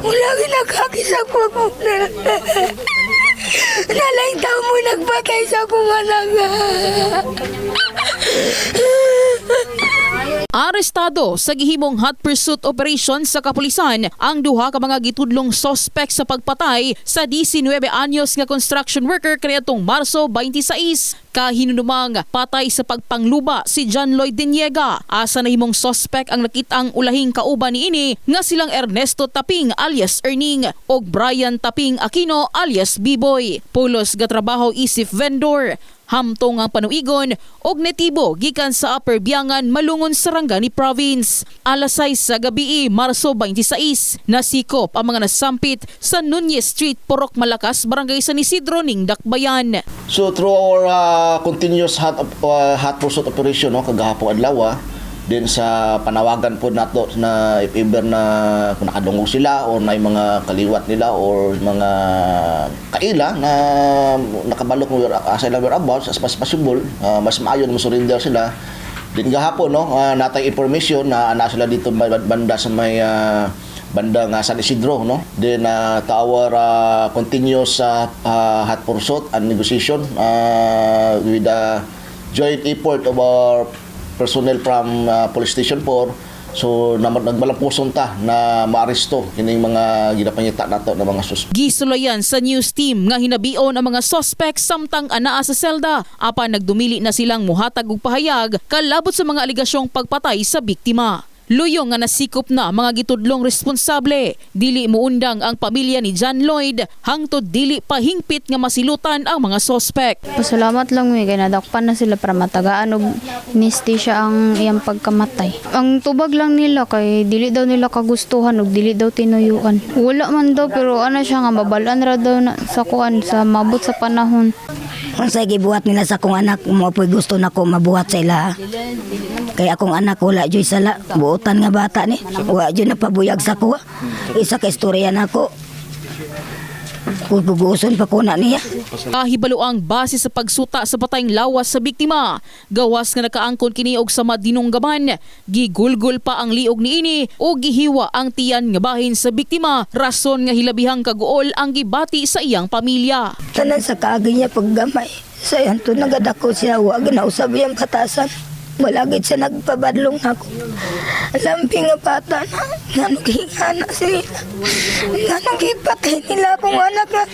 Wala ginagkakisa ko ako. Nalaing tao mo nagpatay sa akong anak. Arestado sa gihimong hot pursuit operation sa kapulisan ang duha ka mga gitudlong sospek sa pagpatay sa 19 anyos nga construction worker kaniadtong Marso 26 kahinunumang patay sa pagpangluba si John Lloyd Diniega. Asa na himong sospek ang nakitang ulahing kauban ni ini nga silang Ernesto Taping alias Erning o Brian Taping Aquino alias Biboy. Pulos ga trabaho isif vendor hamtong ang panuigon og netibo gikan sa Upper Biangan malungon Sarangani Province. Alas 6 sa gabi Marso 26 nasikop ang mga nasampit sa Nunez Street, Porok Malakas, Barangay San Isidro ning Dakbayan. So through our uh, continuous hot, uh, hot pursuit operation no kagahapon adlaw ah, din sa panawagan po nato na if ever na kung nakadungog sila or may mga kaliwat nila or mga kaila na nakabalok asa sila whereabouts as much as possible uh, mas maayo na surrender sila. Din gahapon no uh, natay information na ana sila dito ba- banda sa may uh, banda nga San Isidro no? Then uh, to our uh, continuous uh, uh, hot pursuit and negotiation uh, with the joint effort of our personnel from uh, police station 4 so na, nagmalampuson ta na maaresto kining mga ginapangita nato na mga sus Gisulayan sa news team nga hinabion ang mga suspect samtang anaa sa selda apan nagdumili na silang muhatag og pahayag kalabot sa mga aligasyong pagpatay sa biktima. Luyong nga nasikop na mga gitudlong responsable. Dili muundang ang pamilya ni John Lloyd hangtod dili pahingpit nga masilutan ang mga suspect. Pasalamat lang mi kay nadakpan na sila para matagaan og misti siya ang iyang pagkamatay. Ang tubag lang nila kay dili daw nila kagustuhan og dili daw tinuyuan. Wala man daw pero ano siya nga mabalan ra daw na, sa kuan sa mabot sa panahon. Kung sa gibuhat nila sa akong anak, mo po'y gusto na ko mabuhat sa ila. Kaya akong anak wala joy sala. Buotan nga bata ni. Wala joy napabuyag sa kuha. Isa ka istorya na guguson pa ko na niya. Kahibalo ang base sa pagsuta sa patayng lawas sa biktima. Gawas nga nakaangkon kini og sama dinunggaman. Gigulgol pa ang liog niini o gihiwa ang tiyan nga bahin sa biktima. Rason nga hilabihang kaguol ang gibati sa iyang pamilya. Tanan sa kaagi niya paggamay. Sa yanto nagadako siya. Huwag na usab yung batasan. Malagit siya nagpabadlong ako. Lamping nga bata na. Nga naghinga sila. Nga nagipatay nila akong anak na.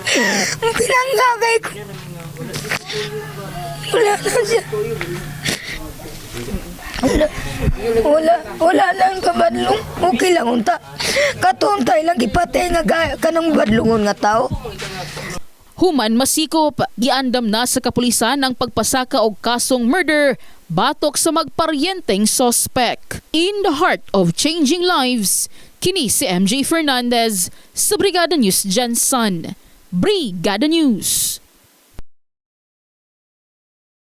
Pinanggagay ko. Wala na siya. Wala, wala, wala lang kabadlong. Okay lang unta. Katuntay lang ipatay nga ga- kanang badlongon nga tao. Human masikop, giandam na sa kapulisan ang pagpasaka og kasong murder batok sa magparyenteng suspect. In the heart of changing lives, kini si MJ Fernandez sa Brigada News Jensen. Brigada News.